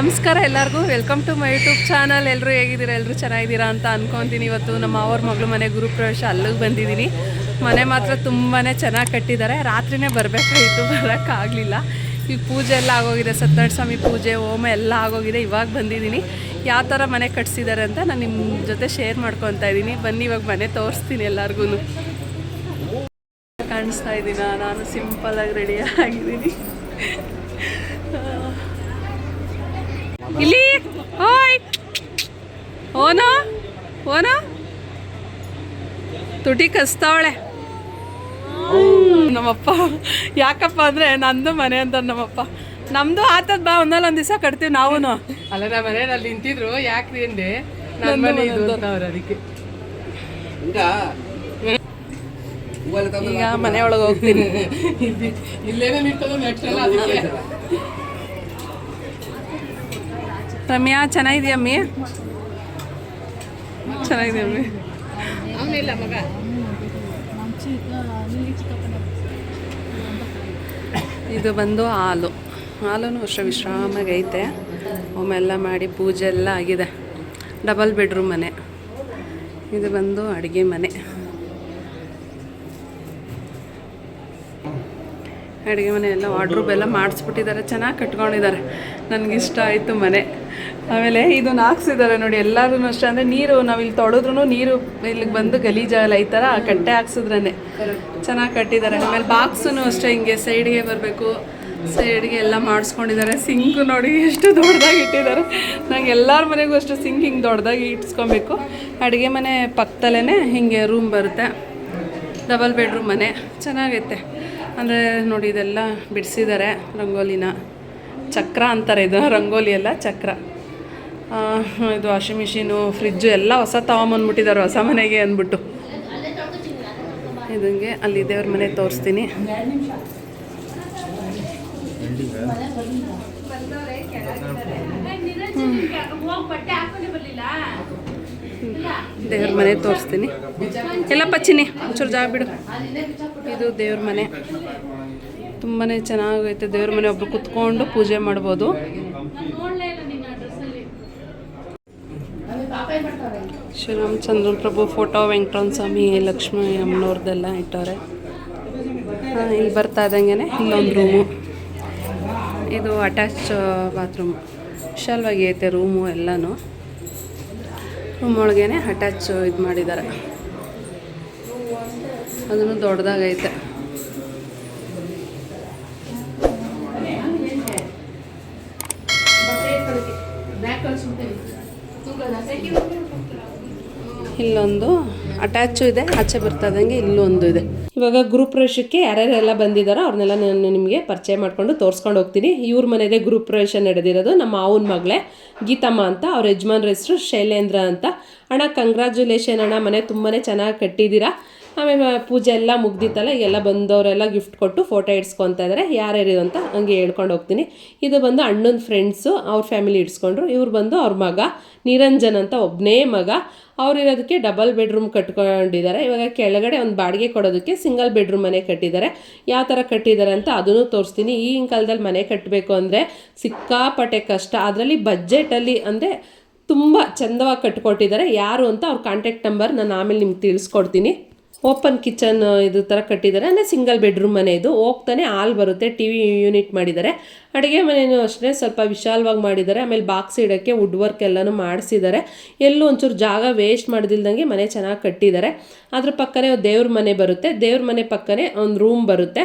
ನಮಸ್ಕಾರ ಎಲ್ಲರಿಗೂ. Welcome to my YouTube channel ಎಲ್ಲರೂ ಹೇಗಿದ್ದೀರಾ? ಎಲ್ಲರೂ ಚೆನ್ನಾಗಿದ್ದೀರಾ ಅಂತ ಅನ್ಕೊತೀನಿ. ಇವತ್ತು ನಮ್ಮ ಅವ್ರ ಮಗಳು ಮನೆ ಗುರುಪ್ರವೇಶ ಅಲ್ಲಿಗೆ ಬಂದಿದ್ದೀನಿ. ಮನೆ ಮಾತ್ರ ತುಂಬಾ ಚೆನ್ನಾಗಿ ಕಟ್ಟಿದ್ದಾರೆ. ರಾತ್ರಿನೇ ಬರಬೇಕಾಗಿತ್ತು ಬರೋಕ್ಕಾಗಲಿಲ್ಲ. ಈ ಪೂಜೆ ಎಲ್ಲ ಆಗೋಗಿದೆ. ಸತ್ಯನಾರಾಯಣ ಸ್ವಾಮಿ ಪೂಜೆ, ಹೋಮ ಎಲ್ಲ ಆಗೋಗಿದೆ. ಇವಾಗ ಬಂದಿದ್ದೀನಿ. ಯಾವ ಥರ ಮನೆ ಕಟ್ಸಿದ್ದಾರೆ ಅಂತ ನಾನು ನಿಮ್ಮ ಜೊತೆ ಶೇರ್ ಮಾಡ್ಕೊತಾ ಇದ್ದೀನಿ. ಬನ್ನಿ, ಇವಾಗ ಮನೆ ತೋರಿಸ್ತೀನಿ ಎಲ್ಲರಿಗೂ ಕಾಣಿಸ್ತಾ ಇದ್ದೀನ ನಾನು ಸಿಂಪಲಾಗಿ ರೆಡಿ ಆಗಿದ್ದೀನಿ. ಇಲ್ಲಿ ಹೋಯ್ ಓನೋ ಓನೋ. ತುಟಿ ಕಸ್ತಾವಳೆ. ನಮ್ಮಪ್ಪ ಯಾಕಪ್ಪ ಅಂದ್ರೆ ನಂದು ಮನೆ ಅಂತ ನಮ್ಮಪ್ಪ. ನಮ್ಮದು ಆತದ ಬಾ ಒಂದಲ್ಲ ಒಂದು ದಿವಸ ಕಟ್ತೀವಿ ನಾವು ಅಲ್ಲ ನಮ್ಮ ಮನೆಯಲ್ಲಿ ನಿಂತಿದ್ರು ಯಾಕ್ರಿ ಅಂದೆ? ನನ್ನ ಮನೆ ಇದು ಅಂತ ಅವ್ರು ಅದಕ್ಕೆ. ಈಗ ಮನೆ ಒಳಗೆ ಹೋಗ್ತೀನಿ. ಇಲ್ಲೇನೇ ನಿಂತದ ನೆಕ್ಸ್ಟ್ ಅದಕ್ಕೆ. ರಮ್ಯಾ ಚೆನ್ನಾಗಿದೆಯಮ್ಮಿ ಅಮ್ಮಿ? ಚೆನ್ನಾಗಿದೆ ಅಮ್ಮಿ? ಅವನಿಲ್ಲ ಮಗ? ಇದು ಬಂದು ಹಾಲು. ಹಾಲು ವರ್ಷ ವಿಶ್ರಾಮಾಗಿ ಐತೆ. ಒಮ್ಮೆಲ್ಲ ಮಾಡಿ ಪೂಜೆ ಎಲ್ಲ ಆಗಿದೆ. ಡಬಲ್ ಬೆಡ್ರೂಮ್ ಮನೆ. ಇದು ಬಂದು ಅಡುಗೆ ಮನೆ. ಅಡುಗೆ ಮನೆ ಎಲ್ಲ ವಾರ್ಡ್ರೂಬ್ ಎಲ್ಲ ಮಾಡಿಸ್ಬಿಟ್ಟಿದ್ದಾರೆ. ಚೆನ್ನಾಗಿ ಕಟ್ಕೊಂಡಿದ್ದಾರೆ. ನನಗಿಷ್ಟ ಆಯಿತು ಮನೆ. ಆಮೇಲೆ ಇದನ್ನ ಹಾಕ್ಸಿದ್ದಾರೆ ನೋಡಿ ಎಲ್ಲರೂ ಅಷ್ಟೇ. ಅಂದರೆ ನೀರು ನಾವು ಇಲ್ಲಿ ತೊಳೆದ್ರೂ ನೀರು ಇಲ್ಲಿಗೆ ಬಂದು ಗಲೀಜಾಗಲ್ಲ ಈ ಥರ ಕಟ್ಟೆ ಹಾಕ್ಸಿದ್ರೇ ಚೆನ್ನಾಗಿ ಕಟ್ಟಿದ್ದಾರೆ ಆಮೇಲೆ ಬಾಕ್ಸೂ ಅಷ್ಟೇ ಹಿಂಗೆ ಸೈಡ್ಗೆ ಬರಬೇಕು. ಸೈಡ್ಗೆ ಎಲ್ಲ ಮಾಡಿಸ್ಕೊಂಡಿದ್ದಾರೆ ಸಿಂಕು ನೋಡಿ ಎಷ್ಟು ದೊಡ್ಡದಾಗಿ ಇಟ್ಟಿದ್ದಾರೆ ನಂಗೆ ಎಲ್ಲರ ಮನೆಗೂ ಅಷ್ಟು ಸಿಂಕ್ ಹಿಂಗೆ ದೊಡ್ಡದಾಗಿ ಇಟ್ಸ್ಕೊಬೇಕು. ಅಡುಗೆ ಮನೆ ಪಕ್ಕದಲ್ಲೇ ಹಿಂಗೆ ರೂಮ್ ಬರುತ್ತೆ. ಡಬಲ್ ಬೆಡ್ರೂಮ್ ಮನೆ. ಚೆನ್ನಾಗೈತೆ. ಅಂದರೆ ನೋಡಿ ಇದೆಲ್ಲ ಬಿಡಿಸಿದ್ದಾರೆ ರಂಗೋಲಿನ. ಚಕ್ರ ಅಂತಾರೆ ಇದು ರಂಗೋಲಿ ಎಲ್ಲ ಚಕ್ರ. ಇದು ವಾಷಿಂಗ್ ಮಿಷಿನು, ಫ್ರಿಜ್ಜು ಎಲ್ಲ ಹೊಸ ತಗೊಂಬಂದ್ಬಿಟ್ಟಿದ್ದಾರೆ ಹೊಸ ಮನೆಗೆ ಅಂದ್ಬಿಟ್ಟು. ಇದಂಗೆ ಅಲ್ಲಿ ದೇವ್ರ ಮನೆ ತೋರಿಸ್ತೀನಿ. ದೇವ್ರ ಮನೆ ತೋರಿಸ್ತೀನಿ. ಎಲ್ಲ ಪಚ್ಚಿನಿ ಒಂಚೂರು ಜಾಗ ಬಿಡು. ಇದು ದೇವ್ರ ಮನೆ. ತುಂಬಾ ಚೆನ್ನಾಗೈತೆ, ದೇವ್ರ ಮನೆ ಒಬ್ರು ಕುತ್ಕೊಂಡು ಪೂಜೆ ಮಾಡ್ಬೋದು. ಶ್ರೀರಾಮಚಂದ್ರನ್ ಪ್ರಭು ಫೋಟೋ, ವೆಂಕಟರಮಣ ಸ್ವಾಮಿ, ಲಕ್ಷ್ಮೀ ಅಮ್ಮನವ್ರದ್ದೆಲ್ಲ ಇಟ್ಟವ್ರೆ. ಇಲ್ಲಿ ಬರ್ತಾ ಇದ್ದಂಗೆ ಇಲ್ಲೊಂದು ರೂಮು ಇದು ಅಟ್ಯಾಚ್ ಬಾತ್ರೂಮ್ ವಿಶಾಲವಾಗಿ ಐತೆ ರೂಮು ಎಲ್ಲನೂ. ರೂಮ್ ಅಟ್ಯಾಚ್ ಇದು ಮಾಡಿದ್ದಾರೆ ಅದನ್ನು ದೊಡ್ಡದಾಗೈತೆ ಇಲ್ಲೊಂದು ಅಟ್ಯಾಚು ಇದೆ, ಆಚೆ ಬರ್ತಾ ಇದ್ದಂಗೆ ಇಲ್ಲೊಂದು ಇದೆ. ಇವಾಗ ಗ್ರೂಪ್ ಪ್ರವೇಶಕ್ಕೆ ಯಾರ್ಯಾರೆಲ್ಲ ಬಂದಿದ್ದಾರೋ ಅವ್ರನ್ನೆಲ್ಲ ನಾನು ನಿಮಗೆ ಪರಿಚಯ ಮಾಡಿಕೊಂಡು ತೋರಿಸ್ಕೊಂಡು ಹೋಗ್ತೀನಿ. ಇವ್ರ ಮನೆಯದೇ ಗ್ರೂಪ್ ಪ್ರವೇಶ ನಡೆದಿರೋದು ನಮ್ಮ ಮಾವನ ಮಗಳೇ, ಗೀತಮ್ಮ ಅಂತ, ಅವ್ರ ಯಜಮಾನ್ರ ಹೆಸರು ಶೈಲೇಂದ್ರ ಅಂತ. ಅಣ್ಣ ಕಂಗ್ರ್ಯಾಚುಲೇಷನ್ ಅಣ್ಣ, ಮನೆ ತುಂಬಾ ಚೆನ್ನಾಗಿ ಕಟ್ಟಿದ್ದೀರಾ. ಆಮೇಲೆ ಪೂಜೆ ಎಲ್ಲ ಮುಗ್ದಿತ್ತಲ್ಲ ಎಲ್ಲ ಬಂದವರೆಲ್ಲ ಗಿಫ್ಟ್ ಕೊಟ್ಟು ಫೋಟೋ ಇಡ್ಸ್ಕೊತಾ ಇದ್ದಾರೆ ಯಾರ್ಯಾರು ಅಂತ ಹಂಗೆ ಹೇಳ್ಕೊಂಡು ಹೋಗ್ತೀನಿ. ಇದು ಬಂದು ಅಣ್ಣನ ಫ್ರೆಂಡ್ಸು ಅವ್ರ ಫ್ಯಾಮಿಲಿ ಇಡ್ಸ್ಕೊಂಡ್ರು. ಇವ್ರು ಬಂದು ಅವ್ರ ಮಗ, ನಿರಂಜನ್ ಅಂತ ಒಬ್ಬನೇ ಮಗ. ಅವರಿರೋದಕ್ಕೆ ಡಬಲ್ ಬೆಡ್ರೂಮ್ ಕಟ್ಕೊಂಡಿದ್ದಾರೆ. ಇವಾಗ ಕೆಳಗಡೆ ಒಂದು ಬಾಡಿಗೆ ಕೊಡೋದಕ್ಕೆ ಸಿಂಗಲ್ ಬೆಡ್ರೂಮ್ ಮನೆ ಕಟ್ಟಿದ್ದಾರೆ. ಯಾವ ಥರ ಕಟ್ಟಿದ್ದಾರೆ ಅಂತ ಅದನ್ನು ತೋರಿಸ್ತೀನಿ. ಈಗಿನ ಕಾಲದಲ್ಲಿ ಮನೆ ಕಟ್ಟಬೇಕು ಅಂದರೆ ಸಿಕ್ಕಾಪಟ್ಟೆ ಕಷ್ಟ. ಅದರಲ್ಲಿ ಬಜೆಟಲ್ಲಿ ಅಂದರೆ ತುಂಬ ಚಂದವಾಗಿ ಕಟ್ಕೊಟ್ಟಿದ್ದಾರೆ. ಯಾರು ಅಂತ ಅವ್ರ ಕಾಂಟ್ಯಾಕ್ಟ್ ನಂಬರ್ ನಾನು ಆಮೇಲೆ ನಿಮ್ಗೆ ತಿಳಿಸ್ಕೊಡ್ತೀನಿ. ಓಪನ್ ಕಿಚನ್ ಇದು ಥರ ಕಟ್ಟಿದ್ದಾರೆ. ಅಂದರೆ ಸಿಂಗಲ್ ಬೆಡ್ರೂಮ್ ಮನೆ ಇದು. ಹೋಗ್ತಾನೆ, ಹಾಲ್ ಬರುತ್ತೆ ಟಿ ವಿ ಯೂನಿಟ್ ಮಾಡಿದ್ದಾರೆ. ಅಡುಗೆ ಮನೆಯೂ ಅಷ್ಟೇ, ಸ್ವಲ್ಪ ವಿಶಾಲವಾಗಿ ಮಾಡಿದ್ದಾರೆ. ಆಮೇಲೆ ಬಾಕ್ಸ್ ಇಡೋಕ್ಕೆ ವುಡ್ ವರ್ಕ್ ಎಲ್ಲನೂ ಮಾಡಿಸಿದ್ದಾರೆ. ಎಲ್ಲೂ ಒಂಚೂರು ಜಾಗ ವೇಸ್ಟ್ ಮಾಡ್ದಿಲ್ದಂಗೆ ಮನೆ ಚೆನ್ನಾಗಿ ಕಟ್ಟಿದ್ದಾರೆ. ಅದ್ರ ಪಕ್ಕನೇ ದೇವ್ರ ಮನೆ ಬರುತ್ತೆ. ದೇವ್ರ ಮನೆ ಪಕ್ಕನೇ ಒಂದು ರೂಮ್ ಬರುತ್ತೆ.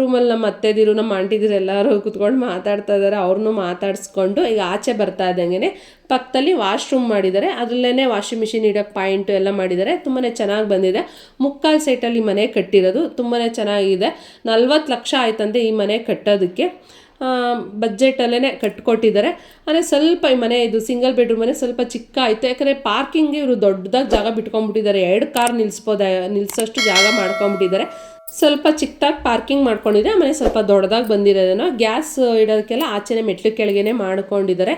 ರೂಮಲ್ಲಿ ನಮ್ಮ ಅತ್ತೆದಿರು, ನಮ್ಮ ಆಂಟಿದಿರು ಎಲ್ಲರೂ ಕುತ್ಕೊಂಡು ಮಾತಾಡ್ತಾ ಇದ್ದಾರೆ. ಅವ್ರನ್ನೂ ಮಾತಾಡಿಸ್ಕೊಂಡು ಈಗ ಆಚೆ ಬರ್ತಾ ಇದ್ದಂಗೆ ಪಕ್ಕದಲ್ಲಿ ವಾಶ್ರೂಮ್ ಮಾಡಿದ್ದಾರೆ. ಅದರಲ್ಲೇ ವಾಷಿಂಗ್ ಮಿಷಿನ್ ಇಡೋಕ್ಕೆ ಪಾಯಿಂಟು ಎಲ್ಲ ಮಾಡಿದ್ದಾರೆ. ತುಂಬಾ ಚೆನ್ನಾಗಿ ಬಂದಿದೆ. ಮುಕ್ಕಾಲು ಸೈಟಲ್ಲಿ ಮನೆ ಕಟ್ಟಿರೋದು ತುಂಬಾ ಚೆನ್ನಾಗಿದೆ. ನಲ್ವತ್ತು ಲಕ್ಷ ಆಯ್ತಂತೆ ಈ ಮನೆ ಕಟ್ಟೋದಕ್ಕೆ. ಬಜೆಟಲ್ಲೇ ಕಟ್ಕೊಟ್ಟಿದ್ದಾರೆ. ಅಂದರೆ ಸ್ವಲ್ಪ ಈ ಮನೆ ಇದು ಸಿಂಗಲ್ ಬೆಡ್ರೂಮ್ ಮನೆ ಸ್ವಲ್ಪ ಚಿಕ್ಕ ಆಯಿತು. ಯಾಕಂದರೆ ಪಾರ್ಕಿಂಗ್ ಇವರು ದೊಡ್ಡದಾಗಿ ಜಾಗ ಬಿಟ್ಕೊಂಡ್ಬಿಟ್ಟಿದ್ದಾರೆ. ಎರಡು ಕಾರ್ ನಿಲ್ಲಿಸ್ಬೋದ ನಿಲ್ಲಿಸೋಷ್ಟು ಜಾಗ ಮಾಡ್ಕೊಂಬಿಟ್ಟಿದ್ದಾರೆ ಸ್ವಲ್ಪ ಚಿಕ್ಕದಾಗಿ ಪಾರ್ಕಿಂಗ್ ಮಾಡ್ಕೊಂಡಿದ್ರೆ, ಆಮೇಲೆ ಸ್ವಲ್ಪ ದೊಡ್ಡದಾಗಿ ಬಂದಿರೋದೇನೋ ಗ್ಯಾಸ್ ಇಡೋದಕ್ಕೆಲ್ಲ ಆಚೆನೆ ಮೆಟ್ಲು ಕೆಳಗೇನೆ ಮಾಡ್ಕೊಂಡಿದ್ದಾರೆ.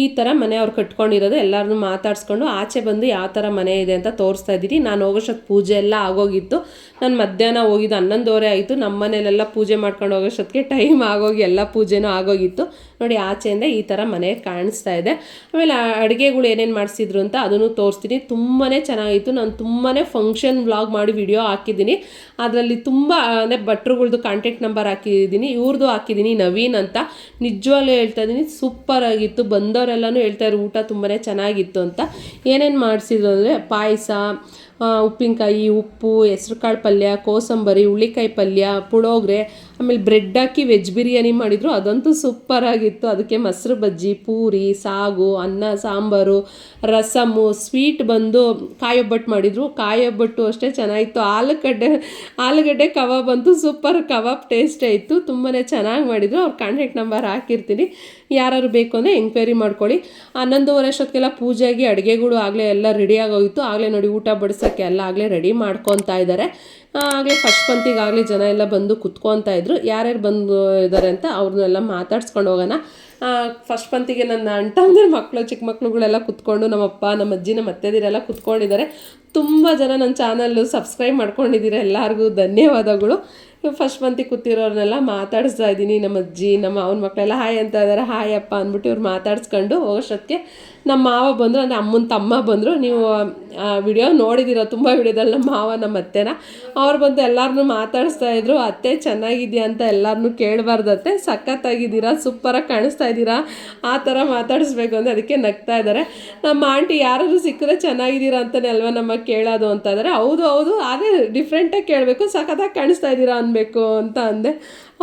ಈ ಥರ ಮನೆ ಅವ್ರು ಕಟ್ಕೊಂಡಿರೋದು ಎಲ್ಲರನ್ನೂ ಮಾತಾಡಿಸ್ಕೊಂಡು ಆಚೆ ಬಂದು ಯಾವ ಥರ ಮನೆ ಇದೆ ಅಂತ ತೋರಿಸ್ತಾ ಇದ್ದೀನಿ ನಾನು ಹೋಗೋಷ್ಟೊತ್ತು ಪೂಜೆ ಎಲ್ಲ ಆಗೋಗಿತ್ತು. ನಾನು ಮಧ್ಯಾಹ್ನ ಹೋಗಿದ್ದು ಹನ್ನೊಂದುವರೆ ಆಯಿತು. ನಮ್ಮ ಮನೇಲೆಲ್ಲ ಪೂಜೆ ಮಾಡ್ಕೊಂಡು ಹೋಗೋಷ್ಟೊತ್ತಿಗೆ ಟೈಮ್ ಆಗೋಗಿ ಎಲ್ಲ ಪೂಜೆನೂ ಆಗೋಗಿತ್ತು. ನೋಡಿ ಆಚೆಯಿಂದ ಈ ಥರ ಮನೆ ಕಾಣಿಸ್ತಾ ಇದೆ. ಆಮೇಲೆ ಅಡುಗೆಗಳು ಏನೇನು ಮಾಡಿಸಿದ್ರು ಅಂತ ಅದನ್ನು ತೋರಿಸ್ತೀನಿ. ತುಂಬಾ ಚೆನ್ನಾಗಿತ್ತು. ನಾನು ತುಂಬಾ ಫಂಕ್ಷನ್ ವ್ಲಾಗ್ ಮಾಡಿ ವಿಡಿಯೋ ಹಾಕಿದ್ದೀನಿ. ಅದರಲ್ಲಿ ತುಂಬ, ಅಂದರೆ ಭಟ್ರುಗಳ್ದು ಕಾಂಟ್ಯಾಕ್ಟ್ ನಂಬರ್ ಹಾಕಿದ್ದೀನಿ. ಇವ್ರದ್ದು ಹಾಕಿದ್ದೀನಿ, ನವೀನ್ ಅಂತ. ನಿಜವಾಗ್ಲೂ ಹೇಳ್ತಾ ಇದ್ದೀನಿ ಸೂಪರ್ ಆಗಿತ್ತು. ಬಂದವರೆಲ್ಲನೂ ಹೇಳ್ತಾ ಇದ್ರು, ಊಟ ತುಂಬಾ ಚೆನ್ನಾಗಿತ್ತು ಅಂತ. ಏನೇನು ಮಾಡಿಸಿದ್ರು ಅಂದರೆ ಪಾಯಸ ಉಪ್ಪಿನಕಾಯಿ, ಉಪ್ಪು, ಹೆಸ್ರುಕಾಳು ಪಲ್ಯ, ಕೋಸಂಬರಿ ಹುಳಿಕಾಯಿ ಪಲ್ಯ, ಪುಳೋಗ್ರೆ ಆಮೇಲೆ ಬ್ರೆಡ್ ಹಾಕಿ ವೆಜ್ ಬಿರಿಯಾನಿ ಮಾಡಿದರು, ಅದಂತೂ ಸೂಪರ್ ಆಗಿತ್ತು. ಅದಕ್ಕೆ ಮೊಸರು ಬಜ್ಜಿ, ಪೂರಿ, ಸಾಗು, ಅನ್ನ, ಸಾಂಬಾರು ರಸಮ್ಮು ಸ್ವೀಟ್ ಬಂದು ಕಾಯಿ ಒಬ್ಬಟ್ಟು ಮಾಡಿದರು. ಕಾಯಿ ಒಬ್ಬಟ್ಟು ಅಷ್ಟೇ ಚೆನ್ನಾಗಿತ್ತು. ಆಲೂಗಡ್ಡೆ ಆಲೂಗಡ್ಡೆ ಕಬಾಬ್ ಅಂತೂ ಸೂಪರ್ ಕಬಾಬ್ ಟೇಸ್ಟ್ ಇತ್ತು. ತುಂಬಾ ಚೆನ್ನಾಗಿ ಮಾಡಿದರು. ಅವ್ರ ಕಾಂಟ್ಯಾಕ್ಟ್ ನಂಬರ್ ಹಾಕಿರ್ತೀನಿ. ಯಾರು ಬೇಕು ಅಂದರೆ ಎಂಕ್ವೈರಿ ಮಾಡ್ಕೊಳ್ಳಿ. ಹನ್ನೊಂದುವರೆ ಅಷ್ಟೊತ್ತಿಗೆಲ್ಲ ಪೂಜೆಗೆ, ಅಡುಗೆಗಳು ಆಗಲೇ ಎಲ್ಲ ರೆಡಿ ಆಗೋಗಿತ್ತು. ಆಗಲೇ ನೋಡಿ ಊಟ ಬಡಿಸೋಕ್ಕೆ ಎಲ್ಲ ಆಗಲೇ ರೆಡಿ ಮಾಡ್ಕೊತಾ ಇದ್ದಾರೆ. ಆಗಲೇ ಫಸ್ಟ್ ಪಂತಿಗೆ ಆಗಲೇ ಜನ ಎಲ್ಲ ಬಂದು ಕುತ್ಕೊತಾ ಇದ್ರು. ಯಾರ್ಯಾರು ಬಂದು ಇದ್ದಾರೆ ಅಂತ ಅವ್ರನ್ನೆಲ್ಲ ಮಾತಾಡ್ಸ್ಕೊಂಡು ಹೋಗೋಣ. ಫಸ್ಟ್ ಪಂತಿಗೆ ನನ್ನ ಅಂಟಂದ್ರೆ ಮಕ್ಕಳು ಚಿಕ್ಕ ಮಕ್ಳುಗಳೆಲ್ಲ ಕುತ್ಕೊಂಡು ನಮ್ಮಪ್ಪ ನಮ್ಮ ಅಜ್ಜಿ, ನಮ್ಮ ಅತ್ತೆದಿರೆಲ್ಲ ಕುತ್ಕೊಂಡಿದ್ದಾರೆ. ತುಂಬ ಜನ ನನ್ನ ಚಾನಲ್ಲು ಸಬ್ಸ್ಕ್ರೈಬ್ ಮಾಡ್ಕೊಂಡಿದ್ದೀರ ಎಲ್ಲರಿಗೂ ಧನ್ಯವಾದಗಳು. ಫಸ್ಟ್ ಮಂತಿಗೆ ಕೂತಿರೋರ್ನೆಲ್ಲ ಮಾತಾಡಿಸ್ತಾ ಇದ್ದೀನಿ. ನಮ್ಮ ಅಜ್ಜಿ, ನಮ್ಮ ಅವ್ನ ಮಕ್ಕಳೆಲ್ಲ ಹಾಯ್ ಅಂತ ಇದ್ದಾರೆ ಹಾಯ್ ಅಪ್ಪ ಅಂದ್ಬಿಟ್ಟು ಇವ್ರು ಮಾತಾಡ್ಸ್ಕೊಂಡು ಹೋಗೋಷ್ಟೊತ್ತಿಗೆ ನಮ್ಮ ಮಾವ ಬಂದರು, ಅಂದರೆ ಅಮ್ಮನ ತಮ್ಮ ಬಂದರು. ನೀವು ವಿಡಿಯೋ ನೋಡಿದ್ದೀರ ತುಂಬ ವಿಡಿಯೋದಲ್ಲಿ ನಮ್ಮ ಮಾವ, ನಮ್ಮ ಅತ್ತೆನ. ಅವ್ರು ಬಂದು ಎಲ್ಲರನ್ನೂ ಮಾತಾಡಿಸ್ತಾ ಇದ್ರು. ಅತ್ತೆ, ಚೆನ್ನಾಗಿದೆಯಾ? ಅಂತ ಎಲ್ಲರನ್ನೂ ಕೇಳಬಾರ್ದತ್ತೆ. ಸಖತ್ತಾಗಿದ್ದೀರಾ? ಸೂಪರಾಗಿ ಕಾಣಿಸ್ತಾ ಇದ್ದೀರಾ? ಆ ಥರ ಮಾತಾಡಿಸ್ಬೇಕು ಅಂದರೆ ಅದಕ್ಕೆ ನಗ್ತಾ ಇದ್ದಾರೆ. ನಮ್ಮ ಆಂಟಿ ಯಾರಾದರೂ ಸಿಕ್ಕಿದ್ರೆ ಚೆನ್ನಾಗಿದ್ದೀರಾ ಅಂತಲೇ ಅಲ್ವಾ ನಮ್ಮ ಕೇಳೋದು ಅಂತ ಇದ್ದಾರೆ ಹೌದು ಹೌದು. ಅದೇ ಡಿಫ್ರೆಂಟಾಗಿ ಕೇಳಬೇಕು. ಸಖತ್ತಾಗಿ ಕಾಣಿಸ್ತಾ ಇದ್ದೀರಾ ಅನ್ಬೇಕು ಅಂತ ಅಂದೆ.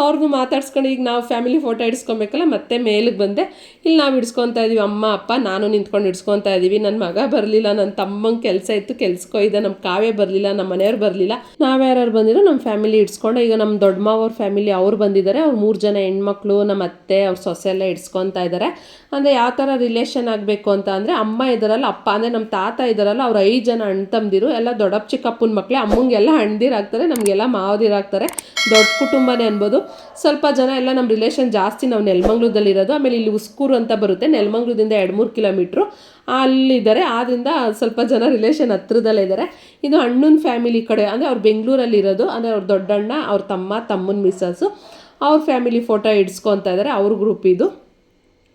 ಅವ್ರಿಗೂ ಮಾತಾಡ್ಸ್ಕೊಂಡು ಈಗ ನಾವು ಫ್ಯಾಮಿಲಿ ಫೋಟೋ ಇಡ್ಸ್ಕೊಬೇಕಲ್ಲ, ಮತ್ತೆ ಮೇಲಿಗೆ ಬಂದೆ. ಇಲ್ಲಿ ನಾವು ಇಡ್ಸ್ಕೊತಾ ಇದೀವಿ. ಅಮ್ಮ, ಅಪ್ಪ, ನಾನು ನಿಂತ್ಕೊಂಡು ಇಡ್ಸ್ಕೊತಾ ಇದ್ದೀವಿ ನನ್ನ ಮಗ ಬರಲಿಲ್ಲ ನನ್ನ ತಮ್ಮಂಗೆ ಕೆಲಸ ಇತ್ತು ಕೆಲ್ಸಕ್ಕೋ ಇದೆ. ನಮ್ಮ ಕಾವೇ ಬರಲಿಲ್ಲ ನಮ್ಮ ಮನೆಯವ್ರು ಬರಲಿಲ್ಲ. ನಾವ್ಯಾರು ಬಂದಿರೋ ನಮ್ಮ ಫ್ಯಾಮಿಲಿ ಇಡ್ಸ್ಕೊಂಡು, ಈಗ ನಮ್ಮ ದೊಡ್ಡ ಅವ್ರ ಫ್ಯಾಮಿಲಿ ಅವ್ರು ಬಂದಿದ್ದಾರೆ. ಅವ್ರು ಮೂರು ಜನ ಹೆಣ್ಮಕ್ಳು ನಮ್ಮ ಅತ್ತೆ, ಅವ್ರ ಸೊಸೆ ಎಲ್ಲ ಇಡ್ಸ್ಕೊತಾ ಇದ್ದಾರೆ ಅಂದರೆ ಯಾವ ಥರ ರಿಲೇಷನ್ ಆಗಬೇಕು ಅಂತ ಅಂದರೆ, ಅಮ್ಮ ಇದ್ದಾರಲ್ಲ ಅಪ್ಪ ಅಂದರೆ ನಮ್ಮ ತಾತ ಇದ್ದಾರಲ್ಲ ಅವ್ರು ಐದು ಜನ ಅಣ್ಣ ತಮ್ಮದಿರು ಎಲ್ಲ ದೊಡ್ಡಪ್ಪ ಚಿಕ್ಕಪ್ಪನ ಮಕ್ಕಳೇ ಅಮ್ಮಂಗೆಲ್ಲ ಅಣ್ದಿರಾಗ್ತಾರೆ ನಮಗೆಲ್ಲ ಮಾವದಿರಾಗ್ತಾರೆ ದೊಡ್ಡ ಕುಟುಂಬನೇ ಅನ್ಬೋದು. ಸ್ವಲ್ಪ ಜನ ಎಲ್ಲ ನಮ್ಮ ರಿಲೇಷನ್ ಜಾಸ್ತಿ ನಾವು ನೆಲಮಂಗ್ಲದಲ್ಲಿರೋದು ಆಮೇಲೆ ಇಲ್ಲಿ ಉಸ್ಕೂರು ಅಂತ ಬರುತ್ತೆ. ನೆಲಮಂಗ್ಲದಿಂದ ಎರಡು ಮೂರು ಕಿಲೋಮೀಟ್ರು ಅಲ್ಲಿದ್ದಾರೆ. ಆದ್ದರಿಂದ ಸ್ವಲ್ಪ ಜನ ರಿಲೇಷನ್ ಹತ್ರದಲ್ಲೇ ಇದ್ದಾರೆ. ಇದು ಅಣ್ಣನ ಫ್ಯಾಮಿಲಿ ಕಡೆ, ಅಂದರೆ ಅವ್ರು ಬೆಂಗಳೂರಲ್ಲಿ ಇರೋದು, ಅಂದರೆ ಅವ್ರ ದೊಡ್ಡಣ್ಣ, ಅವ್ರ ತಮ್ಮ, ತಮ್ಮನ ಮಿಸ್ಸಸ್ಸು ಅವ್ರ ಫ್ಯಾಮಿಲಿ ಫೋಟೋ ಇಡ್ಸ್ಕೊತಾ ಇದ್ದಾರೆ. ಅವ್ರ ಗ್ರೂಪ್ ಇದು.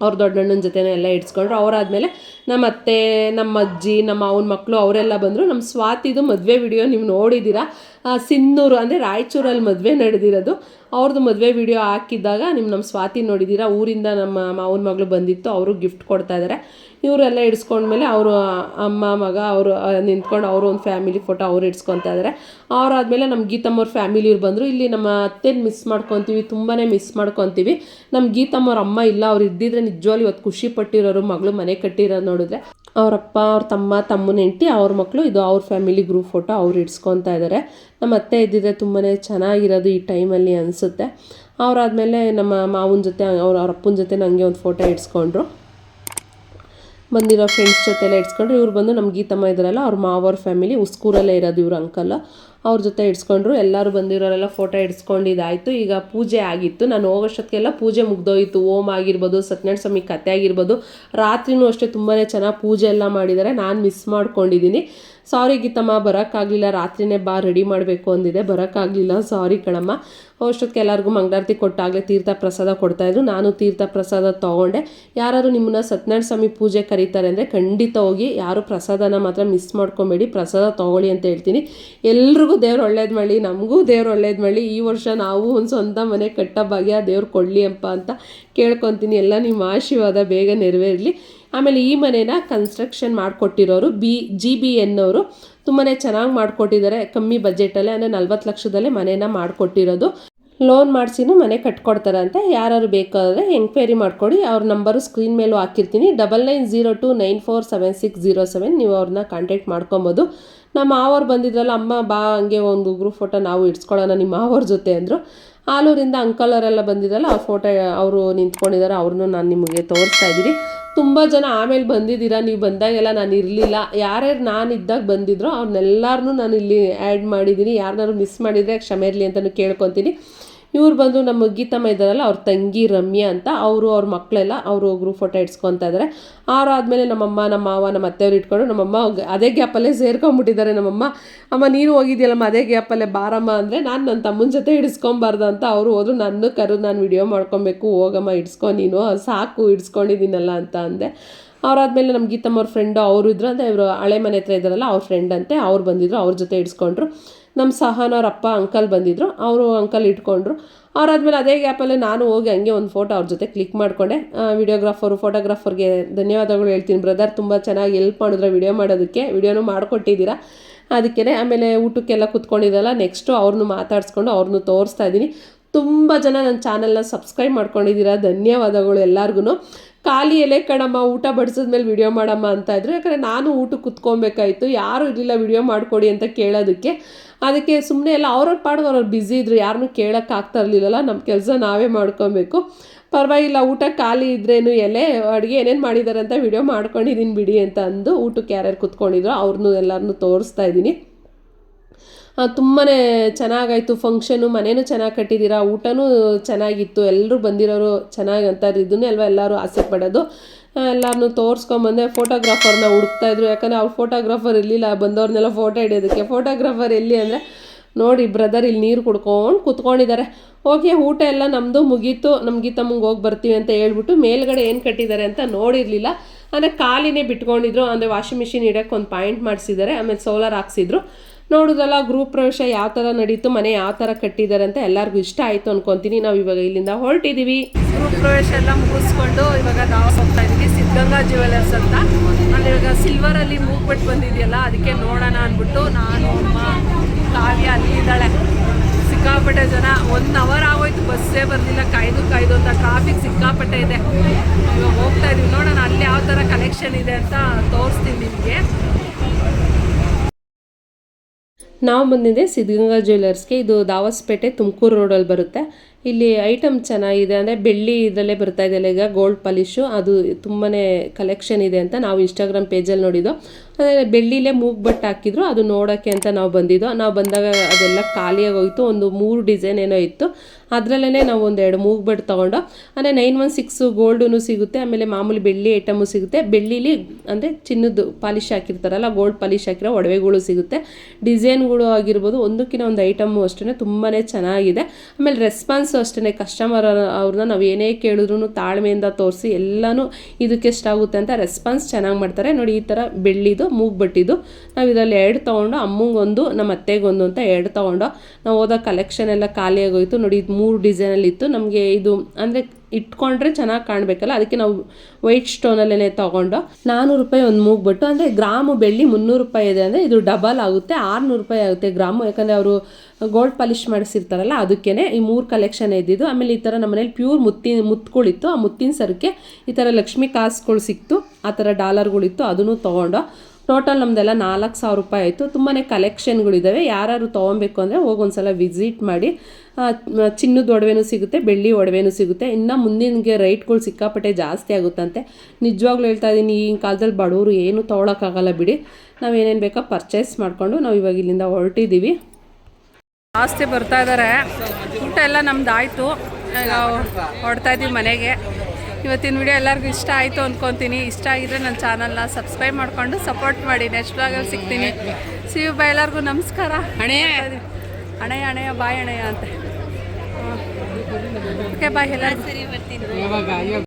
ಅವ್ರ ದೊಡ್ಡಣ್ಣನ ಜೊತೆನೇ ಎಲ್ಲ ಇಡ್ಸ್ಕೊಂಡ್ರು. ಅವರಾದ್ಮೇಲೆ ನಮ್ಮ ಅತ್ತೆ, ನಮ್ಮ ಅಜ್ಜಿ, ನಮ್ಮ ಅವನ ಮಕ್ಕಳು ಅವರೆಲ್ಲ ಬಂದರು. ನಮ್ಮ ಸ್ವಾತಿದು ಮದುವೆ ವಿಡಿಯೋ ನೀವು ನೋಡಿದ್ದೀರಾ? ಸಿನ್ನೂರು, ಅಂದರೆ ರಾಯಚೂರಲ್ಲಿ ಮದುವೆ ನಡೆದಿರೋದು. ಅವ್ರದ್ದು ಮದುವೆ ವಿಡಿಯೋ ಹಾಕಿದ್ದಾಗ ನಿಮ್ಮ ನಮ್ಮ ಸ್ವಾತಿ ನೋಡಿದ್ದೀರಾ ಊರಿಂದ ನಮ್ಮ ಮಾವನ ಮಗಳು ಬಂದಿತ್ತು, ಅವರು ಗಿಫ್ಟ್ ಕೊಡ್ತಾ ಇದ್ದಾರೆ ಇವರೆಲ್ಲ ಇಡ್ಸ್ಕೊಂಡ್ಮೇಲೆ ಅವರು, ಅಮ್ಮ, ಮಗ, ಅವರು ನಿಂತ್ಕೊಂಡು ಅವರು ಒಂದು ಫ್ಯಾಮಿಲಿ ಫೋಟೋ ಅವ್ರು ಇಡ್ಸ್ಕೊತಾ ಇದ್ದಾರೆ ಅವರಾದ್ಮೇಲೆ ನಮ್ಮ ಗೀತಮ್ಮವ್ರ ಫ್ಯಾಮಿಲಿಯವ್ರು ಬಂದರು. ಇಲ್ಲಿ ನಮ್ಮ ಅತ್ತೆನ ಮಿಸ್ ಮಾಡ್ಕೊತೀವಿ ತುಂಬಾ ಮಿಸ್ ಮಾಡ್ಕೊತೀವಿ. ನಮ್ಮ ಗೀತಮ್ಮವ್ರ ಅಮ್ಮ ಇಲ್ಲ, ಅವ್ರು ಇದ್ದಿದ್ರೆ ನಿಜವಾಗ್ಲೂ ಇವತ್ತು ಖುಷಿ ಪಟ್ಟಿರೋರು, ಮಗಳು ಮನೆ ಕಟ್ಟಿರೋದು ನೋಡಿದ್ರೆ. ಅವರಪ್ಪ, ಅವ್ರ ತಮ್ಮ, ತಮ್ಮನ ಹೆಂಡತಿ, ಅವ್ರ ಮಕ್ಕಳು ಇದು ಅವ್ರ ಫ್ಯಾಮಿಲಿ ಗ್ರೂಪ್ ಫೋಟೋ ಅವ್ರು ಇಡ್ಸ್ಕೊತಾ ಇದ್ದಾರೆ ನಮ್ಮ ಅತ್ತೆ ಇದ್ದಿದ್ರೆ ತುಂಬಾ ಚೆನ್ನಾಗಿರೋದು ಈ ಟೈಮಲ್ಲಿ ಅನಿಸುತ್ತೆ. ಅವರಾದಮೇಲೆ ನಮ್ಮ ಮಾವನ ಜೊತೆ, ಅವ್ರ ಅವ್ರ ಅಪ್ಪನ ಜೊತೆ ನನಗೆ ಒಂದು ಫೋಟೋ ಇಡ್ಸ್ಕೊಂಡ್ರು. ಬಂದಿರೋ ಫ್ರೆಂಡ್ಸ್ ಜೊತೆ ಎಲ್ಲ ಇಡ್ಸ್ಕೊಂಡ್ರು. ಇವ್ರು ಬಂದು ನಮ್ಮ ಗೀತಮ್ಮ ಇದ್ದಾರಲ್ಲ ಅವ್ರ ಮಾವವ್ರ ಫ್ಯಾಮಿಲಿ ಉಸ್ಕೂರಲ್ಲೇ ಇರೋದು ಇವ್ರ ಅಂಕಲ್ ಅವ್ರ ಜೊತೆ ಇಡ್ಸ್ಕೊಂಡ್ರು, ಎಲ್ಲರೂ ಬಂದಿರೋರೆಲ್ಲ ಫೋಟೋ ಇಡ್ಸ್ಕೊಂಡಿದ್ದಾಯಿತು. ಈಗ ಪೂಜೆ ಆಗಿತ್ತು. ನಾನು ಹೋಗೋಷ್ಟೊತ್ತಿಗೆಲ್ಲ ಪೂಜೆ ಮುಗ್ದೋಯಿತು. ಓಮ್ ಆಗಿರ್ಬೋದು, ಸತ್ಯನಾರಾಯಣ ಸ್ವಾಮಿ ಕತೆ ಆಗಿರ್ಬೋದು, ರಾತ್ರಿನೂ ಅಷ್ಟೇ ತುಂಬಾ ಚೆನ್ನಾಗಿ ಪೂಜೆ ಎಲ್ಲ ಮಾಡಿದ್ದಾರೆ. ನಾನು ಮಿಸ್ ಮಾಡ್ಕೊಂಡಿದ್ದೀನಿ. ಸಾರಿ ಗೀತಮ್ಮ, ಬರೋಕ್ಕಾಗಲಿಲ್ಲ, ರಾತ್ರಿನೇ ಬಾ, ರೆಡಿ ಮಾಡಬೇಕು ಅಂದಿದೆ. ಬರೋಕ್ಕಾಗಲಿಲ್ಲ, ಸಾರಿ ಕಣಮ್ಮ. ಅಷ್ಟೊತ್ತಿಗೆ ಎಲ್ಲರಿಗೂ ಮಂಗಳಾರತಿ ಕೊಟ್ಟಾಗಲೇ ತೀರ್ಥ ಪ್ರಸಾದ ಕೊಡ್ತಾಯಿದ್ರು ನಾನು ತೀರ್ಥ ಪ್ರಸಾದ ತೊಗೊಂಡೆ. ಯಾರಾದರೂ ನಿಮ್ಮನ್ನ ಸತ್ಯನಾರಾಯಣ ಸ್ವಾಮಿ ಪೂಜೆ ಕರೀತಾರೆ ಅಂದರೆ ಖಂಡಿತ ಹೋಗಿ ಯಾರು ಪ್ರಸಾದನ ಮಾತ್ರ ಮಿಸ್ ಮಾಡ್ಕೊಬೇಡಿ. ಪ್ರಸಾದ ತೊಗೊಳ್ಳಿ ಅಂತ ಹೇಳ್ತೀನಿ. ಎಲ್ರಿಗೂ ದೇವ್ರು ಒಳ್ಳೇದು ಮಾಡಿ ನಮಗೂ ದೇವ್ರು ಒಳ್ಳೇದು ಮಾಡಿ ಈ ವರ್ಷ ನಾವು ಒಂದು ಸ್ವಂತ ಮನೆ ಕಟ್ಟ ಭಾಗ್ಯ ದೇವ್ರು ಕೊಡಲಿ ಅಪ್ಪ ಅಂತ ಕೇಳ್ಕೊತೀನಿ. ಎಲ್ಲ ನಿಮ್ಮ ಆಶೀರ್ವಾದ ಬೇಗ ನೆರವೇರಲಿ. ಆಮೇಲೆ ಈ ಮನೇನ ಕನ್ಸ್ಟ್ರಕ್ಷನ್ ಮಾಡಿಕೊಟ್ಟಿರೋರು ಬಿ ಜಿ ಬಿ ಎನ್ ತುಂಬಾ ಚೆನ್ನಾಗಿ ಮಾಡಿಕೊಟ್ಟಿದ್ದಾರೆ. ಕಮ್ಮಿ ಬಜೆಟಲ್ಲೇ ಅಂದರೆ ನಲ್ವತ್ತು ಲಕ್ಷದಲ್ಲೇ ಮನೇನ ಮಾಡಿಕೊಟ್ಟಿರೋದು. ಲೋನ್ ಮಾಡಿಸಿನೂ ಮನೆ ಕಟ್ಕೊಡ್ತಾರೆ ಅಂತ ಯಾರು ಬೇಕಾದರೆ ಎಂಕ್ವೈರಿ ಮಾಡಿಕೊಡಿ. ಅವ್ರ ನಂಬರು ಸ್ಕ್ರೀನ್ ಮೇಲೂ ಹಾಕಿರ್ತೀನಿ. Double nine zero two nine four seven six zero seven ನೀವು ಅವ್ರನ್ನ ಕಾಂಟ್ಯಾಕ್ಟ್ ಮಾಡ್ಕೊಬೋದು. ನಮ್ಮ ಮಾವರು ಬಂದಿದ್ರಲ್ಲ, ಅಮ್ಮ ಬಾ, ಹಂಗೆ ಒಂದು ಗ್ರೂಪ್ ಫೋಟೋ ನಾವು ಇಡ್ಸ್ಕೊಳ್ಳೋಣ ನಿಮ್ಮ ಮಾವರ ಜೊತೆ ಅಂದರು. ಆಲೂರಿಂದ ಅಂಕಲ್ ಅವರೆಲ್ಲ ಬಂದಿದ್ರಲ್ಲ, ಆ ಫೋಟೋ ಅವರು ನಿಂತ್ಕೊಂಡಿದ್ದಾರೆ ಅವ್ರನ್ನೂ ನಾನು ನಿಮಗೆ ತೋರಿಸ್ತಾ ಇದ್ದೀನಿ. ತುಂಬ ಜನ ಆಮೇಲೆ ಬಂದಿದ್ದೀರಾ? ನೀವು ಬಂದಾಗೆಲ್ಲ ನಾನು ಇರಲಿಲ್ಲ. ಯಾರ್ಯಾರು ನಾನು ಇದ್ದಾಗ ಬಂದಿದ್ರೋ ಅವ್ರನ್ನೆಲ್ಲರನ್ನೂ ನಾನು ಇಲ್ಲಿ ಆ್ಯಡ್ ಮಾಡಿದ್ದೀನಿ. ಯಾರನ್ನಾರು ಮಿಸ್ ಮಾಡಿದರೆ ಕ್ಷಮೆ ಇರಲಿ ಅಂತಲೂ ಕೇಳ್ಕೊತೀನಿ. ಇವ್ರು ಬಂದು ನಮ್ಮ ಗೀತಮ್ಮ ಇದ್ದಾರಲ್ಲ, ಅವ್ರ ತಂಗಿ ರಮ್ಯಾ ಅಂತ, ಅವರು ಅವ್ರ ಮಕ್ಕಳೆಲ್ಲ ಅವರು ಒಬ್ಬರು ಫೋಟೋ ಇಡ್ಸ್ಕೊತಾ ಇದ್ದಾರೆ ಆರಾದಮೇಲೆ ನಮ್ಮಮ್ಮ, ನಮ್ಮ ಮಾವ, ನಮ್ಮ ಅತ್ತೆಯವ್ರು ಇಟ್ಕೊಂಡು ನಮ್ಮಮ್ಮ ಅದೇ ಗ್ಯಾಪಲ್ಲೇ ಸೇರ್ಕೊಂಬಿಟ್ಟಿದ್ದಾರೆ ನಮ್ಮಮ್ಮ. ಅಮ್ಮ, ನೀನು ಹೋಗಿದ್ಯಲ್ಲಮ್ಮ, ಅದೇ ಗ್ಯಾಪಲ್ಲೇ ಬಾರಮ್ಮ ಅಂದರೆ, ನಾನು ನನ್ನ ತಮ್ಮನ ಜೊತೆ ಇಡಿಸ್ಕೊಂಬಾರ್ದು ಅಂತ ಅವರು ಹೋದ್ರು. ನನ್ನ ಕರು ನಾನು ವಿಡಿಯೋ ಮಾಡ್ಕೊಬೇಕು, ಹೋಗಮ್ಮ, ಇಡ್ಸ್ಕೊ ನೀನು, ಸಾಕು, ಇಡ್ಸ್ಕೊಂಡಿದ್ದೀನಲ್ಲ ಅಂತ ಅಂದೆ. ಅವರಾದ್ಮೇಲೆ ನಮ್ಮ ಗೀತಮ್ಮ ಅವ್ರ ಫ್ರೆಂಡು ಅವರು ಇದ್ರು ಅಂದರೆ, ಇವರು ಹಳೆ ಮನೆ ಹತ್ರ ಇದ್ದಾರಲ್ಲ, ಅವ್ರ ಫ್ರೆಂಡ್ ಅಂತೆ, ಅವ್ರು ಬಂದಿದ್ರು, ಅವ್ರ ಜೊತೆ ಇಡ್ಸ್ಕೊಂಡ್ರು. ನಮ್ಮ ಸಹನವ್ರ ಅಪ್ಪ ಅಂಕಲ್ ಬಂದಿದ್ರು, ಅವರು ಅಂಕಲ್ ಇಟ್ಕೊಂಡ್ರು. ಅವರಾದ್ಮೇಲೆ ಅದೇ ಗ್ಯಾಪಲ್ಲಿ ನಾನು ಹೋಗಿ ಹಂಗೆ ಒಂದು ಫೋಟೋ ಅವ್ರ ಜೊತೆ ಕ್ಲಿಕ್ ಮಾಡಿಕೊಂಡೆ. ವಿಡಿಯೋಗ್ರಾಫರು ಫೋಟೋಗ್ರಾಫರ್ಗೆ ಧನ್ಯವಾದಗಳು ಹೇಳ್ತೀನಿ ಬ್ರದರ್ ತುಂಬ ಚೆನ್ನಾಗಿ ಎಲ್ಪ್ ಮಾಡಿದ್ರೆ ವಿಡಿಯೋ ಮಾಡೋದಕ್ಕೆ. ವಿಡಿಯೋನು ಮಾಡಿಕೊಟ್ಟಿದ್ದೀರಾ? ಅದಕ್ಕೆ ಆಮೇಲೆ ಊಟಕ್ಕೆಲ್ಲ ಕುತ್ಕೊಂಡಿದ್ದಲ್ಲ ನೆಕ್ಸ್ಟು ಅವ್ರನ್ನೂ ಮಾತಾಡಿಸ್ಕೊಂಡು ಅವ್ರನ್ನೂ ತೋರಿಸ್ತಾ ಇದ್ದೀನಿ. ತುಂಬ ಜನ ನನ್ನ ಚಾನಲ್ನ ಸಬ್ಸ್ಕ್ರೈಬ್ ಮಾಡ್ಕೊಂಡಿದ್ದೀರಾ? ಧನ್ಯವಾದಗಳು ಎಲ್ಲರಿಗೂ ಖಾಲಿ ಎಲೆ ಕಣಮ್ಮ, ಊಟ ಬಡಿಸಿದ್ಮೇಲೆ ವಿಡಿಯೋ ಮಾಡಮ್ಮ ಅಂತ ಇದ್ರು, ಯಾಕಂದರೆ ನಾನು ಊಟಕ್ಕೆ ಕುತ್ಕೊಬೇಕಾಯ್ತು ಯಾರೂ ಇರಲಿಲ್ಲ ವಿಡಿಯೋ ಮಾಡಿಕೊಡಿ ಅಂತ ಕೇಳೋದಕ್ಕೆ. ಅದಕ್ಕೆ ಸುಮ್ಮನೆ ಎಲ್ಲ ಅವ್ರವ್ರ ಪಾಡಿಗೆ ಅವ್ರವ್ರು ಬ್ಯುಸಿ ಇದ್ರು ಯಾರನ್ನೂ ಕೇಳೋಕ್ಕಾಗ್ತಾ ಇರಲಿಲ್ಲಲ್ಲ ನಮ್ಮ ಕೆಲಸ ನಾವೇ ಮಾಡ್ಕೊಬೇಕು. ಪರವಾಗಿಲ್ಲ, ಊಟ ಖಾಲಿ ಇದ್ರೇನು ಎಲೆ, ಅಡುಗೆ ಏನೇನು ಮಾಡಿದ್ದಾರೆ ಅಂತ ವಿಡಿಯೋ ಮಾಡ್ಕೊಂಡಿದ್ದೀನಿ ಬಿಡಿ ಅಂತ ಅಂದು ಊಟಕ್ಕೆ ಯಾರ್ಯಾರು ಕುತ್ಕೊಂಡಿದ್ರು ಅವ್ರನ್ನೂ ಎಲ್ಲರನ್ನೂ ತೋರಿಸ್ತಾ ಇದ್ದೀನಿ. ತುಂಬಾ ಚೆನ್ನಾಗಾಯಿತು ಫಂಕ್ಷನು ಮನೇನೂ ಚೆನ್ನಾಗಿ ಕಟ್ಟಿದ್ದೀರಾ ಊಟನೂ ಚೆನ್ನಾಗಿತ್ತು ಎಲ್ಲರೂ ಬಂದಿರೋರು ಚೆನ್ನಾಗಿ ಅಂತಾರೆ, ಇದನ್ನೇ ಅಲ್ವಾ ಎಲ್ಲರೂ ಆಸೆ ಪಡೋದು? ಎಲ್ಲರನ್ನು ತೋರಿಸ್ಕೊಂಬಂದೆ ಫೋಟೋಗ್ರಾಫರ್ನ ಹುಡುಕ್ತಾ ಇದ್ರು, ಯಾಕಂದರೆ ಅವ್ರು ಫೋಟೋಗ್ರಾಫರ್ ಇರಲಿಲ್ಲ ಬಂದವ್ರನ್ನೆಲ್ಲ ಫೋಟೋ ಹಿಡಿಯೋದಕ್ಕೆ. ಫೋಟೋಗ್ರಾಫರ್ ಎಲ್ಲಿ ಅಂದರೆ, ನೋಡಿ ಬ್ರದರ್ ಇಲ್ಲಿ ನೀರು ಕುಡ್ಕೊಂಡು ಕುತ್ಕೊಂಡಿದ್ದಾರೆ. ಓಕೆ ಊಟ ಎಲ್ಲ ನಮ್ಮದು ಮುಗೀತು ನಮ್ಗೆ ತಮ್ಮಗೆ ಹೋಗಿ ಬರ್ತೀವಿ ಅಂತ ಹೇಳ್ಬಿಟ್ಟು ಮೇಲ್ಗಡೆ ಏನು ಕಟ್ಟಿದ್ದಾರೆ ಅಂತ ನೋಡಿರಲಿಲ್ಲ. ಅಂದರೆ ಕಾಲಿನೇ ಬಿಟ್ಕೊಂಡಿದ್ರು, ಅಂದರೆ ವಾಷಿಂಗ್ ಮಿಷಿನ್ ಇಡೋಕ್ಕೆ ಒಂದು ಪಾಯಿಂಟ್ ಮಾಡಿಸಿದ್ದಾರೆ, ಆಮೇಲೆ ಸೋಲಾರ್ ಹಾಕ್ಸಿದ್ರು. ನೋಡಿದ್ರಲ್ಲ ಗ್ರೂಪ್ ಪ್ರವೇಶ ಯಾವ ಥರ ನಡೀತು, ಮನೆ ಯಾವ ಥರ ಕಟ್ಟಿದ್ದಾರೆ ಅಂತ ಎಲ್ಲರಿಗೂ ಇಷ್ಟ ಆಯಿತು ಅನ್ಕೊಂತೀನಿ. ನಾವು ಇವಾಗ ಇಲ್ಲಿಂದ ಹೊರಟಿದ್ದೀವಿ ಗ್ರೂಪ್ ಪ್ರವೇಶ ಎಲ್ಲ ಮುಗಿಸ್ಕೊಂಡು ಇವಾಗ ನಾವು ಹೋಗ್ತಾ ಇದ್ದೀವಿ. ಸಿದ್ಧಗಂಗಾ ಜ್ಯುವೆಲರ್ಸ್ ಅಂತ. ಅಲ್ಲಿ ಇವಾಗ ಸಿಲ್ವರಲ್ಲಿ ಮೂಗ್ಬಿಟ್ಟು ಬಂದಿದೆಯಲ್ಲ, ಅದಕ್ಕೆ ನೋಡೋಣ ಅಂದ್ಬಿಟ್ಟು ನಾನು, ಅಮ್ಮ, ಕಾವ್ಯ ಅಲ್ಲಿ ಇದ್ದಾಳೆ. ಸಿಕ್ಕಾಪಟ್ಟೆ ಜನ ಒನ್ ಅವರ್ ಆಗೋಯ್ತು ಬಸ್ಸೇ ಬರಲಿಲ್ಲ, ಕಾಯ್ದು ಕಾಯ್ದು ಅಂತ ಟ್ರಾಫಿಕ್ ಸಿಕ್ಕಾಪಟ್ಟೆ ಇದೆ. ಇವಾಗ ಹೋಗ್ತಾ ಇದೀವಿ. ನೋಡೋಣ ಅಲ್ಲಿ ಯಾವ ಥರ ಕಲೆಕ್ಷನ್ ಇದೆ ಅಂತ ತೋರಿಸ್ತೀನಿ ನಿಮಗೆ. ನಾವು ಬಂದಿದ್ದೆ ಸಿದ್ಧಗಂಗಾ ಜ್ಯುವೆಲರ್ಸ್ಗೆ ಇದು ದಾವಸ್ಪೇಟೆ ತುಮಕೂರು ರೋಡಲ್ಲಿ ಬರುತ್ತೆ. ಇಲ್ಲಿ ಐಟಮ್ ಚೆನ್ನಾಗಿದೆ ಅಂದರೆ ಬೆಳ್ಳಿ ಇದರಲ್ಲೇ ಬರ್ತಾ ಇದೆಯಲ್ಲ ಈಗ ಗೋಲ್ಡ್ ಪಾಲಿಶು ಅದು ತುಂಬಾ ಕಲೆಕ್ಷನ್ ಇದೆ ಅಂತ ನಾವು ಇನ್ಸ್ಟಾಗ್ರಾಮ್ ಪೇಜಲ್ಲಿ ನೋಡಿದ್ದು. ಬೆಳ್ಳಿಲೇ ಮೂಗ್ ಬಟ್ ಹಾಕಿದ್ರು, ಅದು ನೋಡೋಕ್ಕೆ ಅಂತ ನಾವು ಬಂದಿದ್ದು. ನಾವು ಬಂದಾಗ ಅದೆಲ್ಲ ಖಾಲಿಯಾಗಿ ಹೋಯಿತು ಒಂದು ಮೂರು ಡಿಸೈನ್ ಏನೋ ಇತ್ತು. ಅದರಲ್ಲೇ ನಾವು ಒಂದು ಎರಡು ಮೂಗ್ ಬಟ್ ತೊಗೊಂಡು, ಅಂದರೆ ನೈನ್ ಒನ್ ಸಿಕ್ಸು ಗೋಲ್ಡೂ ಸಿಗುತ್ತೆ, ಆಮೇಲೆ ಮಾಮೂಲಿ ಬೆಳ್ಳಿ ಐಟಮು ಸಿಗುತ್ತೆ. ಬೆಳ್ಳಿಲಿ ಅಂದರೆ ಚಿನ್ನದ್ದು ಪಾಲಿಶ್ ಹಾಕಿರ್ತಾರಲ್ಲ, ಗೋಲ್ಡ್ ಪಾಲಿಶ್ ಹಾಕಿರೋ ಒಡವೆಗಳು ಸಿಗುತ್ತೆ. ಡಿಸೈನ್ಗಳು ಆಗಿರ್ಬೋದು, ಒಂದಕ್ಕಿಂತ ಒಂದು ಐಟಮು ಅಷ್ಟೇ ತುಂಬಾ ಚೆನ್ನಾಗಿದೆ. ಆಮೇಲೆ ರೆಸ್ಪಾನ್ಸು ಅಷ್ಟೇ ಕಸ್ಟಮರ್ ಅವ್ರನ್ನ ನಾವು ಏನೇ ಕೇಳಿದ್ರು ತಾಳ್ಮೆಯಿಂದ ತೋರಿಸಿ ಎಲ್ಲನೂ ಇದಕ್ಕೆ ಎಷ್ಟಾಗುತ್ತೆ ಅಂತ ರೆಸ್ಪಾನ್ಸ್ ಚೆನ್ನಾಗಿ ಮಾಡ್ತಾರೆ. ನೋಡಿ, ಈ ಥರ ಬೆಳ್ಳಿದು ಮೂಗ್ ಬಟ್ಟಿದ್ದು ನಾವು ಇದರಲ್ಲಿ ಎರಡು ತೊಗೊಂಡು ಅಮ್ಮಂಗೊಂದು ನಮ್ಮ ಅತ್ತೆಗೊಂದು ಅಂತ ಎರಡು ತೊಗೊಂಡು ನಾವು ಹೋದ ಕಲೆಕ್ಷನ್ ಎಲ್ಲ ಖಾಲಿಯಾಗೋಯಿತು. ನೋಡಿ, ಇದು ಮೂರು ಡಿಸೈನಲ್ಲಿ ಇತ್ತು. ನಮಗೆ ಇದು ಅಂದರೆ ಇಟ್ಕೊಂಡ್ರೆ ಚೆನ್ನಾಗಿ ಕಾಣಬೇಕಲ್ಲ, ಅದಕ್ಕೆ ನಾವು ವೈಟ್ ಸ್ಟೋನಲ್ಲೇ ತೊಗೊಂಡು ನಾನ್ನೂರು ರೂಪಾಯಿ ಒಂದು ಮೂಗ್ಬಿಟ್ಟು, ಅಂದರೆ ಗ್ರಾಮು ಬೆಳ್ಳಿ ಮುನ್ನೂರು ರೂಪಾಯಿ ಇದೆ ಅಂದರೆ ಇದು ಡಬಲ್ ಆಗುತ್ತೆ, ಆರುನೂರು ರೂಪಾಯಿ ಆಗುತ್ತೆ ಗ್ರಾಮು. ಯಾಕಂದರೆ ಅವರು ಗೋಲ್ಡ್ ಪಾಲಿಷ್ ಮಾಡಿಸಿರ್ತಾರಲ್ಲ ಅದಕ್ಕೇ ಈ ಮೂರು ಕಲೆಕ್ಷನ್ ಇದ್ದಿದ್ದು. ಆಮೇಲೆ ಈ ಥರ ನಮ್ಮ ಮನೇಲಿ ಪ್ಯೂರ್ ಮುತ್ತಿನ ಮುತ್ತುಗಳಿತ್ತು ಆ ಮುತ್ತಿನ ಸರಕ್ಕೆ ಈ ಥರ ಲಕ್ಷ್ಮಿ ಕಾಸುಗಳು ಸಿಕ್ತು, ಆ ಥರ ಡಾಲರ್ಗಳಿತ್ತು ಅದನ್ನು ತೊಗೊಂಡು ಟೋಟಲ್ ನಮ್ಮದೆಲ್ಲ ನಾಲ್ಕು ಸಾವಿರ ರೂಪಾಯಿ ಆಯಿತು. ತುಂಬಾ ಕಲೆಕ್ಷನ್ಗಳಿದ್ದಾವೆ ಯಾರು ತೊಗೊಬೇಕು ಅಂದರೆ ಹೋಗಿ ಒಂದ್ಸಲ ವಿಸಿಟ್ ಮಾಡಿ. ಚಿನ್ನದ ಒಡವೆನೂ ಸಿಗುತ್ತೆ, ಬೆಳ್ಳಿ ಒಡವೆನೂ ಸಿಗುತ್ತೆ. ಇನ್ನು ಮುಂದಿನಗೆ ರೈಟ್ಗಳು ಸಿಕ್ಕಾಪಟ್ಟೆ ಜಾಸ್ತಿ ಆಗುತ್ತಂತೆ. ನಿಜವಾಗ್ಲೂ ಹೇಳ್ತಾ ಇದ್ದೀನಿ ಈಗಿನ ಕಾಲದಲ್ಲಿ ಬಡವರು ಏನೂ ತೊಗೊಳಕ್ಕಾಗಲ್ಲ ಬಿಡಿ. ನಾವು ಏನೇನು ಬೇಕೋ ಪರ್ಚೇಸ್ ಮಾಡಿಕೊಂಡು ನಾವು ಇವಾಗ ಇಲ್ಲಿಂದ ಹೊರಟಿದ್ದೀವಿ ಜಾಸ್ತಿ ಬರ್ತಾ ಇದ್ದಾರೆ ಊಟ ಎಲ್ಲ ನಮ್ದು ಆಯಿತು ಈಗ ಹೊಡ್ತಾ ಇದ್ದೀವಿ ಮನೆಗೆ. ಇವತ್ತಿನ ವಿಡಿಯೋ ಎಲ್ಲರಿಗೂ ಇಷ್ಟ ಆಯಿತು ಅಂದ್ಕೊತೀನಿ ಇಷ್ಟ ಆಗಿದ್ರೆ ನನ್ನ ಚಾನಲ್ನ ಸಬ್ಸ್ಕ್ರೈಬ್ ಮಾಡಿಕೊಂಡು ಸಪೋರ್ಟ್ ಮಾಡಿ. ನೆಕ್ಸ್ಟ್ ಬ್ಲಾಗಲ್ಲಿ ಸಿಗ್ತೀನಿ. ಸಿ ಯು ಬೈ ಎಲ್ಲರಿಗೂ ನಮಸ್ಕಾರ. ಹಣೆಯ ಹಣೆಯ ಹಣೆಯ ಬಾಯ್ ಹಣೆಯ ಅಂತ. ಓಕೆ ಬಾಯ್ ಎಲ್ಲರಿಗೂ.